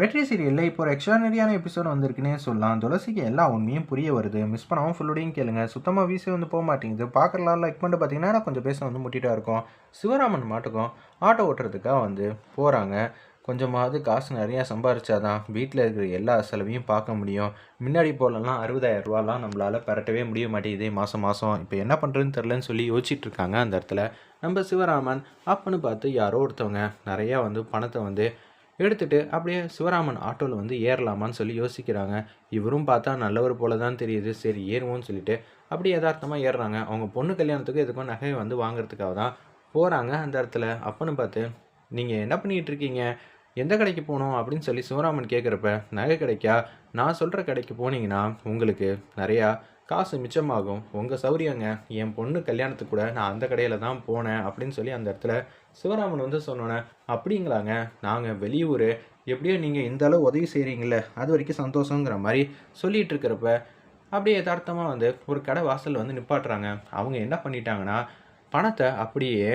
வெற்றி சீரியலில் இப்போ ஒரு எக்ஸ்ட்ரானரியான எபிசோட் வந்திருக்குன்னே சொல்லலாம். துளசிக்கு எல்லா உண்மையும் புரிய வருது. மிஸ் பண்ணாமல் ஃபுல்லோடையும் கேளுங்க. சுத்தமாக வீசி வந்து போக மாட்டேங்குது. பார்க்குறலாம் லைக் பண்ணிட்டு பார்த்தீங்கன்னா கொஞ்சம் பேச வந்து முட்டிட்டா இருக்கும். சிவராமன் மாட்டுக்கும் ஆட்டோ ஓட்டுறதுக்காக வந்து போகிறாங்க கொஞ்சமாவது காசு நிறையா சம்பாரிச்சாதான் வீட்டில் இருக்கிற எல்லா செலவையும் பார்க்க முடியும். முன்னாடி போலலாம் அறுபதாயிரம் ரூபாலாம் நம்மளால் பரட்டவே முடிய மாட்டேங்குது. மாதம் மாதம் இப்போ என்ன பண்ணுறதுன்னு தெரிலன்னு சொல்லி யோசிச்சுட்டு இருக்காங்க அந்த இடத்துல. நம்ம சிவராமன் அப்பன்னு பார்த்து யாரோ ஒருத்தவங்க நிறையா வந்து பணத்தை வந்து எடுத்துகிட்டு அப்படியே சிவராமன் ஆட்டோவில் வந்து ஏறலாமான்னு சொல்லி யோசிக்கிறாங்க. இவரும் பார்த்தா நல்லவர் போல தான் தெரியுது. சரி ஏறுவோம்னு சொல்லிட்டு அப்படியே யதார்த்தமாக ஏறுறாங்க. அவங்க பொண்ணு கல்யாணத்துக்கு எதுக்கும் நகையை வந்து வாங்குறதுக்காக தான் போகிறாங்க அந்த இடத்துல. அப்பன்னு பார்த்து நீங்கள் என்ன பண்ணிகிட்டு இருக்கீங்க? எந்த கடைக்கு போகணும்? அப்படின்னு சொல்லி சிவராமன் கேட்குறப்ப நகை கடைக்கா? நான் சொல்கிற கடைக்கு போனீங்கன்னா உங்களுக்கு நிறையா காசு மிச்சமாகும். உங்கள் சௌரியங்க என் பொண்ணு கல்யாணத்துக்கு கூட நான் அந்த கடையில் தான் போனேன் அப்படின்னு சொல்லி அந்த இடத்துல சிவராமன் வந்து சொன்னோன்னே அப்படிங்களாங்க? நாங்கள் வெளியூர். எப்படியோ நீங்கள் இந்த அளவு உதவி செய்கிறீங்களே அது வரைக்கும் சந்தோஷங்கிற மாதிரி சொல்லிட்டு இருக்கிறப்ப அப்படியே யதார்த்தமாக வந்து ஒரு கடை வாசலில் வந்து நிப்பாட்டுறாங்க. அவங்க என்ன பண்ணிட்டாங்கன்னா பணத்தை அப்படியே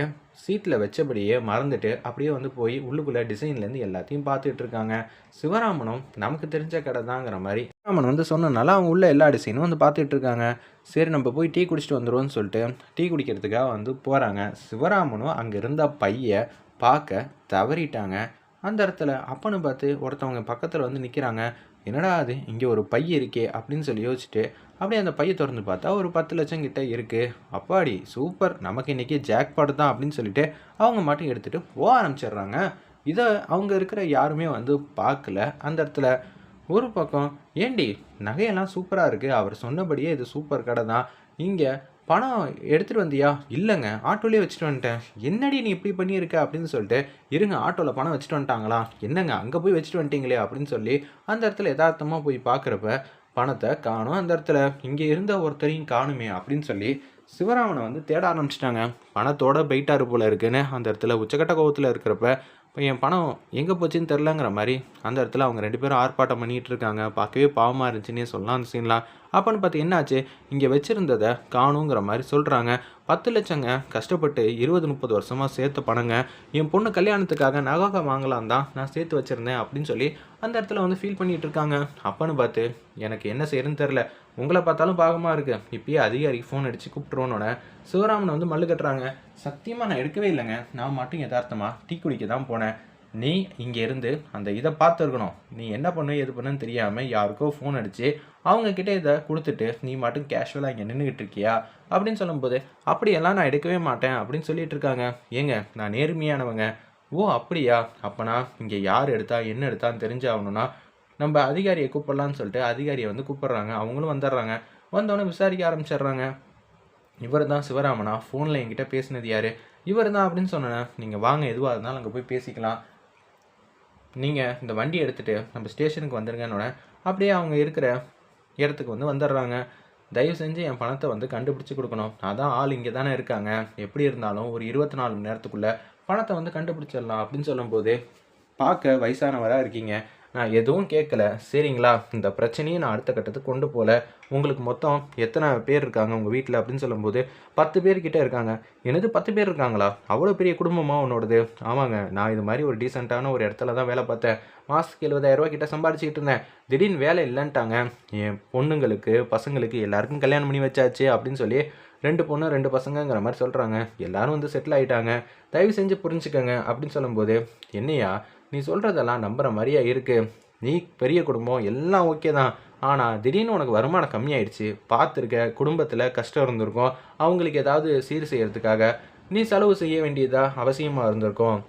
சீட்டில் வச்சபடியே மறந்துட்டு அப்படியே வந்து போய் உள்ளுக்குள்ளே டிசைன்லேருந்து எல்லாத்தையும் பார்த்துட்டு இருக்காங்க. சிவராமனும் நமக்கு தெரிஞ்ச கடை தாங்கிற மாதிரி சிவராமன் வந்து சொன்னனால அவங்க உள்ள எல்லா டிசைனும் வந்து பார்த்துட்டு இருக்காங்க. சரி நம்ம போய் டீ குடிச்சிட்டு வந்துடுவோம்னு சொல்லிட்டு டீ குடிக்கிறதுக்காக வந்து போகிறாங்க சிவராமனும் அங்கே இருந்த பைய பார்க்க தவறிட்டாங்க. அந்த இடத்துல அப்பன்னு பார்த்து ஒருத்தவங்க பக்கத்தில் வந்து நிற்கிறாங்க என்னடா அது? இங்கே ஒரு பை இருக்கே அப்படின்னு சொல்லி யோசிச்சுட்டு அப்படியே அந்த பையை திறந்து பார்த்தா ஒரு பத்து லட்சம் கிட்ட இருக்குது அப்பாடி சூப்பர். நமக்கு இன்றைக்கி ஜாக்பாட் தான் அப்படின்னு சொல்லிட்டு அவங்க மட்டும் எடுத்துகிட்டு போக ஆரம்பிச்சிடுறாங்க. இதை அவங்க இருக்கிற யாருமே வந்து பார்க்கல. அந்த இடத்துல ஒரு பக்கம் ஏண்டி நகையெல்லாம் சூப்பராக இருக்குது அவர் சொன்னபடியே இது சூப்பர் கடை தான். இங்கே பணம் எடுத்துகிட்டு வந்தியா? இல்லைங்க. ஆட்டோலேயே வச்சுட்டு வந்துட்டேன். என்னடி நீ இப்படி பண்ணியிருக்க? அப்படின்னு சொல்லிட்டு இருங்க ஆட்டோவில் பணம் வச்சுட்டு வந்துட்டாங்களா? என்னங்க அங்கே போய் வச்சுட்டு வந்துட்டீங்களே? அப்படின்னு சொல்லி அந்த இடத்துல யதார்த்தமாக போய் பார்க்குறப்ப பணத்தை காணும். அந்த இடத்துல இங்கே இருந்த ஒருத்தரையும் காணுமே அப்படின்னு சொல்லி சிவராமனை வந்து தேட ஆரம்பிச்சிட்டாங்க. பணத்தோட போயிட்டாரு போல இருக்குன்னு அந்த இடத்துல உச்சக்கட்ட கோபத்தில் இருக்கிறப்ப இப்போ என் பணம் எங்கே போச்சுன்னு தெரிலங்கிற மாதிரி அந்த இடத்துல அவங்க ரெண்டு பேரும் ஆர்ப்பாட்டம் பண்ணிகிட்டு இருக்காங்க பார்க்கவே பாவமாக இருந்துச்சுன்னே சொல்லலாம் அந்த சீன்லாம் அப்போன்னு பார்த்து என்னாச்சு? இங்கே வச்சுருந்ததை காணுங்கிற மாதிரி சொல்கிறாங்க பத்து லட்சங்க கஷ்டப்பட்டு இருபது முப்பது வருஷமாக சேர்த்த பணங்க. என் பொண்ணு கல்யாணத்துக்காக நகை வாங்கலாம் தான் நான் சேர்த்து வச்சுருந்தேன் அப்படின்னு சொல்லி அந்த இடத்துல வந்து ஃபீல் பண்ணிகிட்டு இருக்காங்க அப்போன்னு பார்த்து எனக்கு என்ன செய்யறதுன்னு தெரில உங்களை பார்த்தாலும் பாகமாக இருக்கு. இப்பயே அதிகாரிக்கு ஃபோன் அடித்து கூப்பிட்டுருவோன்னோட சிவராமனை வந்து மல்லு கட்டுறாங்க. சத்தியமாக நான் எடுக்கவே இல்லைங்க. நான் மட்டும் யதார்த்தமாக டீ குடிக்க தான் போனேன். நீ இங்கே இருந்து அந்த இதை பார்த்துருக்கணும். நீ என்ன பண்ணு எது பண்ணுன்னு தெரியாமல் யாருக்கோ ஃபோன் அடித்து அவங்கக்கிட்ட இதை கொடுத்துட்டு நீ மட்டும் கேஷுவலாக இங்கே நின்றுக்கிட்டு இருக்கியா? அப்படின்னு சொல்லும்போது அப்படியெல்லாம் நான் எடுக்கவே மாட்டேன். அப்படின்னு சொல்லிட்டு இருக்காங்க. ஏங்க நான் நேர்மையானவங்க. ஓ அப்படியா? அப்போனா இங்கே யார் எடுத்தா என்ன எடுத்தான்னு தெரிஞ்சாகணும்னா நம்ம அதிகாரியை கூப்பிடலான்னு சொல்லிட்டு அதிகாரியை வந்து கூப்பிட்றாங்க. அவங்களும் வந்துடுறாங்க. வந்தோடனே விசாரிக்க ஆரம்பிச்சிடுறாங்க. இவர் தான் சிவராமனா ஃபோனில் என்கிட்ட பேசினது யார்? இவர் தான் அப்படின்னு சொன்னேன். நீங்கள் வாங்க எதுவாக இருந்தாலும் அங்கே போய் பேசிக்கலாம். நீங்கள் இந்த வண்டி எடுத்துகிட்டு நம்ம ஸ்டேஷனுக்கு வந்துடுங்கன்னோட அப்படியே அவங்க இருக்கிற இடத்துக்கு வந்து வந்துடுறாங்க. தயவு செஞ்சு என் பணத்தை வந்து கண்டுபிடிச்சி கொடுக்கணும். அதான் ஆள் இங்கே தானே இருக்காங்க. எப்படி இருந்தாலும் ஒரு இருபத்தி நாலு மணி நேரத்துக்குள்ளே பணத்தை வந்து கண்டுபிடிச்சிடலாம் அப்படின்னு சொல்லும்போது பார்க்க வயசானவராக இருக்கீங்க. நான் எதுவும் கேட்கல சரிங்களா? இந்த பிரச்சனையை நான் அடுத்த கட்டத்துக்கு கொண்டு போகல உங்களுக்கு மொத்தம் எத்தனை பேர் இருக்காங்க உங்கள் வீட்டில் அப்படின்னு சொல்லும்போது பத்து பேர்கிட்ட இருக்காங்க. எனது பத்து பேர் இருக்காங்களா? அவ்வளோ பெரிய குடும்பமாக உன்னோடது? ஆமாங்க நான் இது மாதிரி ஒரு டீசெண்டான ஒரு இடத்துல தான் வேலை பார்த்தேன். மாதத்துக்கு எழுபதாயிரரூவா கிட்ட சம்பாரிச்சிக்கிட்டு இருந்தேன். திடீர்னு வேலை இல்லைன்ட்டாங்க. என் பொண்ணுங்களுக்கு பசங்களுக்கு எல்லாருக்கும் கல்யாணம் பண்ணி வச்சாச்சு அப்படின்னு சொல்லி ரெண்டு பொண்ணு ரெண்டு பசங்கங்கிற மாதிரி சொல்கிறாங்க எல்லாரும் வந்து செட்டில் ஆகிட்டாங்க தயவு செஞ்சு புரிஞ்சுக்கோங்க அப்படின்னு சொல்லும்போது என்னையா நீ சொல்கிறதெல்லாம் நம்புகிற மாதிரியா இருக்குது நீ பெரிய குடும்பம் எல்லாம் ஓகே தான். ஆனால் திடீர்னு உனக்கு வருமானம் கம்மியாயிடுச்சு. பார்த்துருக்க குடும்பத்தில் கஷ்டம் இருந்திருக்கும். அவங்களுக்கு ஏதாவது சீர் செய்கிறதுக்காக நீ செலவு செய்ய வேண்டியதாக அவசியமாக இருந்திருக்கும்.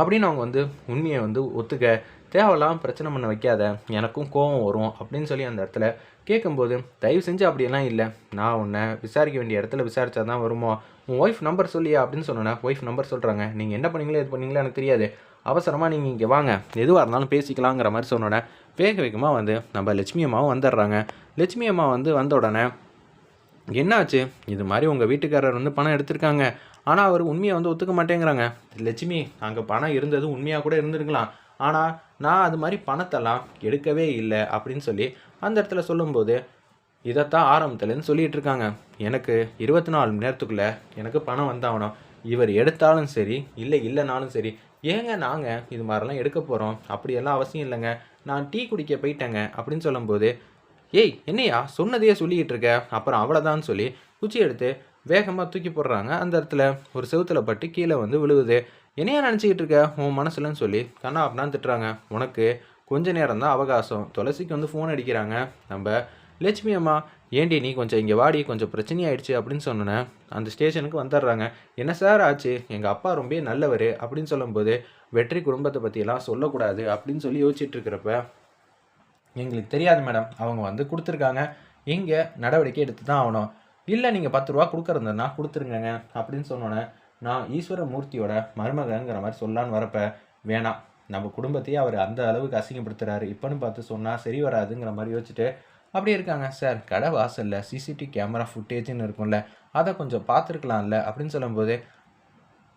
அப்படின்னு அவங்க வந்து உண்மையை வந்து ஒத்துக்க தேவையில்லாம் பிரச்சனை பண்ண வைக்காத. எனக்கும் கோபம் வரும் அப்படின்னு சொல்லி அந்த இடத்துல கேட்கும்போது தயவு செஞ்சு அப்படியெல்லாம் இல்லை. நான் உன்னை விசாரிக்க வேண்டிய இடத்துல விசாரித்தா தான் வருமோ? உன் ஒய்ஃப் நம்பர் சொல்லியா? அப்படின்னு சொன்னேன் ஒய்ஃப் நம்பர் சொல்கிறாங்க நீங்கள் என்ன பண்ணீங்களோ இது பண்ணீங்களோ எனக்கு தெரியாது. அவசரமாக நீங்கள் இங்கே வாங்க. எதுவாக இருந்தாலும் பேசிக்கலாங்கிற மாதிரி சொன்னோடனே வேக வேகமாக வந்து நம்ம லட்சுமி அம்மாவும் வந்துடுறாங்க. லட்சுமி அம்மா வந்து வந்த உடனே என்னாச்சு? இது மாதிரி உங்கள் வீட்டுக்காரர் வந்து பணம் எடுத்திருக்காங்க. ஆனால் அவர் உண்மையை வந்து ஒத்துக்க மாட்டேங்கிறாங்க. லட்சுமி அங்கே பணம் இருந்தது உண்மையாக கூட இருந்திருக்கலாம். ஆனால் நான் அது மாதிரி பணத்தெல்லாம் எடுக்கவே இல்லை அப்படின்னு சொல்லி அந்த இடத்துல சொல்லும்போது இதைத்தான் ஆரம்பத்துலேருந்து சொல்லிகிட்டு இருக்காங்க. எனக்கு இருபத்தி நாலு மணி நேரத்துக்குள்ளே எனக்கு பணம் வந்தாகணும். இவர் எடுத்தாலும் சரி இல்லை இல்லைனாலும் சரி ஏங்க நாங்கள் இது மாதிரிலாம் எடுக்க போகிறோம் அப்படியெல்லாம் அவசியம் இல்லைங்க. நான் டீ குடிக்க போயிட்டேங்க அப்படின்னு சொல்லும்போது ஏய் என்னையா? சொன்னதையே சொல்லிக்கிட்டு இருக்க. அப்புறம் அவ்வளோதான் சொல்லி குச்சி எடுத்து வேகமாக தூக்கி போடுறாங்க. அந்த இடத்துல ஒரு செவுத்துல பட்டு கீழே வந்து விழுகுது என்னையா நினச்சிக்கிட்டு இருக்க? உன் மனசுலன்னு சொல்லி கண்ணா அப்படின்னா திட்டுறாங்க. உனக்கு கொஞ்ச நேரம் தான் அவகாசம். துளசிக்கு வந்து ஃபோன் அடிக்கிறாங்க. நம்ம லட்சுமி அம்மா ஏண்டி நீ கொஞ்சம் இங்கே வாடி கொஞ்சம் பிரச்சனை ஆயிடுச்சு அப்படின்னு சொன்னேன் அந்த ஸ்டேஷனுக்கு வந்துடுறாங்க. என்ன சார் ஆச்சு? எங்கள் அப்பா ரொம்ப நல்லவர் அப்படின்னு சொல்லும்போது வெற்றி குடும்பத்தை பற்றியெல்லாம் சொல்லக்கூடாது அப்படின்னு சொல்லி யோசிச்சுட்டு இருக்கிறப்ப எங்களுக்கு தெரியாது மேடம். அவங்க வந்து கொடுத்துருக்காங்க. இங்கே நடவடிக்கை எடுத்து தான் ஆகணும். இல்லை நீங்கள் பத்து ரூபா கொடுக்குறதுனா கொடுத்துருங்கங்க அப்படின்னு சொன்னோன்னே நான் ஈஸ்வர மூர்த்தியோட மருமகங்கிற மாதிரி சொல்லான்னு வரப்ப வேணாம். நம்ம குடும்பத்தையே அவர் அந்த அளவுக்கு அசிங்கப்படுத்துறாரு. இப்போன்னு பார்த்து சொன்னால் சரி வராதுங்கிற மாதிரி யோசிச்சுட்டு அப்படியே இருக்காங்க சார். கடை வாசலில் சிசிடிவி கேமரா ஃபுட்டேஜ்னு இருக்கும்ல அதை கொஞ்சம் பார்த்துருக்கலாம்ல அப்படின்னு சொல்லும்போது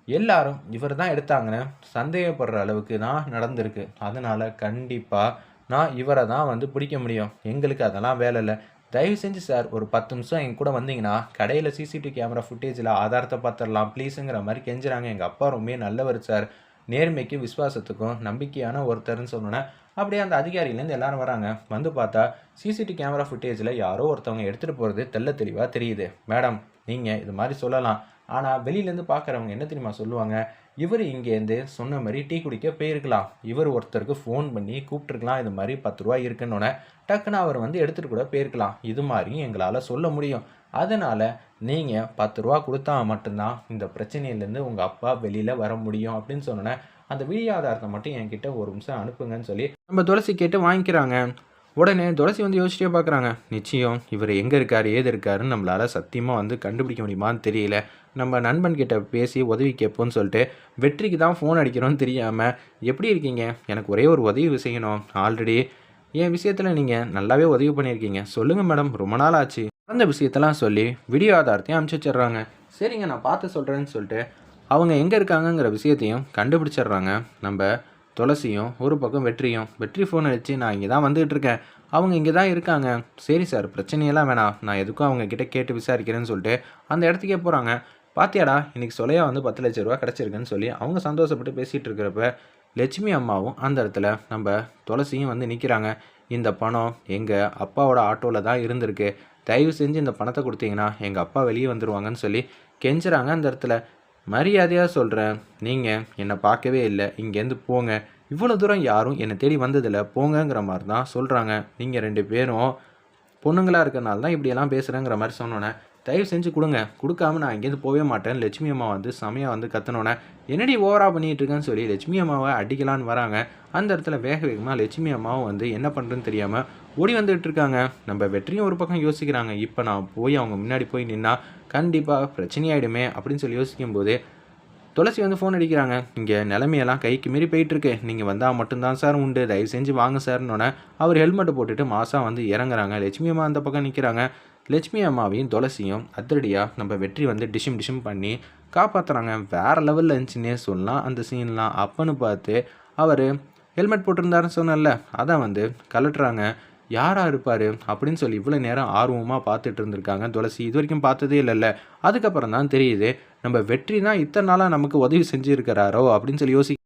எல்லாரும் இவர் தான் எடுத்தாங்கன்னு சந்தேகப்படுற அளவுக்கு தான் நடந்திருக்கு. அதனால் கண்டிப்பாக நான் இவரை தான் வந்து பிடிக்க முடியும். எங்களுக்கு அதெல்லாம் வேலை இல்லை. தயவு செஞ்சு சார் ஒரு பத்து நிமிஷம் எங்கள் கூட வந்தீங்கன்னா கடையில் சிசிடிவி கேமரா ஃபுட்டேஜில் ஆதாரத்தை பார்த்துடலாம் ப்ளீஸுங்கிற மாதிரி கெஞ்சுறாங்க. எங்கள் அப்பா ரொம்ப நல்லவர் சார். நேர்மைக்கும் விசுவாசத்துக்கும் நம்பிக்கையான ஒருத்தர்னு சொன்னோன்னே அப்படியே அந்த அதிகாரியிலேருந்து எல்லாரும் வராங்க. வந்து பார்த்தா சிசிடிவி கேமரா ஃபுட்டேஜில் யாரோ ஒருத்தவங்க எடுத்துகிட்டு போகிறது தெள்ள தெளிவாக தெரியுது. மேடம் நீங்கள் இது மாதிரி சொல்லலாம். ஆனால் வெளியிலேருந்து பார்க்குறவங்க என்ன தெரியுமா சொல்லுவாங்க? இவர் இங்கேருந்து சொன்ன மாதிரி டீ குடிக்க போயிருக்கலாம். இவர் ஒருத்தருக்கு ஃபோன் பண்ணி கூப்பிட்டுருக்கலாம். இது மாதிரி பத்து ரூபா இருக்குன்னொன்னே டக்குன்னு அவர் வந்து எடுத்துகிட்டு கூட போயிருக்கலாம். இது மாதிரியும் எங்களால் சொல்ல முடியும். அதனால் நீங்கள் பத்து ரூபா கொடுத்தா மட்டும்தான் இந்த பிரச்சனையிலேருந்து உங்கள் அப்பா வெளியில் வர முடியும் அப்படின்னு சொன்னோன்னே அந்த வீடியோ ஆதாரத்தை மட்டும் என்கிட்ட ஒரு நிமிஷம் அனுப்புங்கன்னு சொல்லி நம்ம துளசி கேட்டு வாங்கிக்கிறாங்க. உடனே துளசி வந்து யோசிச்சிட்டே பார்க்குறாங்க நிச்சயம் இவர் எங்கே இருக்கார் ஏது இருக்காருன்னு நம்மளால் சத்தியமாக வந்து கண்டுபிடிக்க முடியுமான்னு தெரியல. நம்ம நண்பன் கிட்ட பேசி உதவி கேட்போம்னு சொல்லிட்டு வெற்றிக்கு தான் ஃபோன் அடிக்கிறோன்னு தெரியாமல் எப்படி இருக்கீங்க? எனக்கு ஒரே ஒரு உதவி செய்யணும். ஆல்ரெடி என் விஷயத்தில் நீங்கள் நல்லாவே உதவி பண்ணியிருக்கீங்க. சொல்லுங்கள் மேடம். ரொம்ப நாள் ஆச்சு. அந்த விஷயத்தெல்லாம் சொல்லி வீடியோ ஆதாரத்தையும் அமுச்சு வச்சிடுறாங்க. சரிங்க நான் பார்த்து சொல்கிறேன்னு சொல்லிட்டு அவங்க எங்கே இருக்காங்கங்கிற விஷயத்தையும் கண்டுபிடிச்சிடுறாங்க. நம்ம துளசியும் ஒரு பக்கம் வெற்றியும். வெற்றி ஃபோன் அடித்து நான் இங்கே தான் வந்துகிட்டு இருக்கேன். அவங்க இங்கே தான் இருக்காங்க. சரி சார் பிரச்சனையெல்லாம் வேணாம். நான் எதுக்கும் அவங்க கிட்டே கேட்டு விசாரிக்கிறேன்னு சொல்லிட்டு அந்த இடத்துக்கே போகிறாங்க பாத்தியாடா இன்றைக்கி சொலையாக வந்து பத்து லட்ச ரூபா கிடச்சிருக்குன்னு சொல்லி அவங்க சந்தோஷப்பட்டு பேசிகிட்டு இருக்கிறப்ப லட்சுமி அம்மாவும் அந்த இடத்துல நம்ம துளசியும் வந்து நிற்கிறாங்க இந்த பணம் எங்கள் அப்பாவோட ஆட்டோவில் தான் இருந்திருக்கு. தயவு செஞ்சு இந்த பணத்தை கொடுத்தீங்கன்னா எங்கள் அப்பா வெளியே வந்துடுவாங்கன்னு சொல்லி கெஞ்சுறாங்க அந்த இடத்துல. மரியாதையாக சொல்கிறேன் நீங்கள் என்னை பார்க்கவே இல்லை. இங்கேருந்து போங்க. இவ்வளோ தூரம் யாரும் என்னை தேடி வந்ததில்லை. போங்கங்கிற மாதிரி தான் சொல்கிறாங்க நீங்கள் ரெண்டு பேரும் பொண்ணுங்களாக இருக்கிறனால தான் இப்படியெல்லாம் பேசுகிறேங்கிற மாதிரி சொன்னோன்னே தயவு செஞ்சு கொடுங்க. கொடுக்காம நான் இங்கேருந்து போகவே மாட்டேன். லட்சுமி அம்மா வந்து செமையாக வந்து கத்தனோன்னே என்னடி ஓவரா பண்ணிகிட்டு இருக்கேன்னு சொல்லி லட்சுமி அம்மாவை அடிக்கலான்னு வராங்க. அந்த இடத்துல வேக வேகமாக லட்சுமி அம்மாவும் வந்து என்ன பண்ணுறதுன்னு தெரியாமல் ஓடி வந்துகிட்டு இருக்காங்க. நம்ம வெற்றியும் ஒரு பக்கம் யோசிக்கிறாங்க. இப்போ நான் போய் அவங்க முன்னாடி போய் நின்னா கண்டிப்பாக பிரச்சனையாயிடுமே அப்படின்னு சொல்லி யோசிக்கும்போது துளசி வந்து ஃபோன் அடிக்கிறாங்க. இங்கே நிலைமையெல்லாம் கைக்கு மீறி போயிட்டுருக்கு நீங்கள் வந்தால் மட்டும்தான் சார் உண்டு. தயவு செஞ்சு வாங்க சார்னோடனே அவர் ஹெல்மெட்டை போட்டுட்டு மாதம் வந்து இறங்குறாங்க. லட்சுமி அம்மா அந்த பக்கம் நிற்கிறாங்க லட்சுமி அம்மாவையும் துளசியும் அதிரடியாக நம்ம வெற்றி வந்து டிஷிம் டிஷிம் பண்ணி காப்பாற்றுறாங்க வேறு லெவலில் இருந்துச்சுன்னே சொல்லலாம். அந்த சீன்லாம் அப்பன்னு பார்த்து அவர் ஹெல்மெட் போட்டிருந்தாருன்னு சொன்னல அதை வந்து கலட்டுறாங்க யாராக இருப்பார்? அப்படின்னு சொல்லி இவ்வளோ நேரம் ஆர்வமாக பார்த்துட்டு இருந்திருக்காங்க. துளசி இது வரைக்கும் பார்த்ததே இல்லைல்ல. அதுக்கப்புறம் தான் தெரியுது நம்ம வெற்றி தான் இத்தனை நாளாக நமக்கு உதவி செஞ்சுருக்கிறாரோ அப்படின்னு சொல்லி யோசி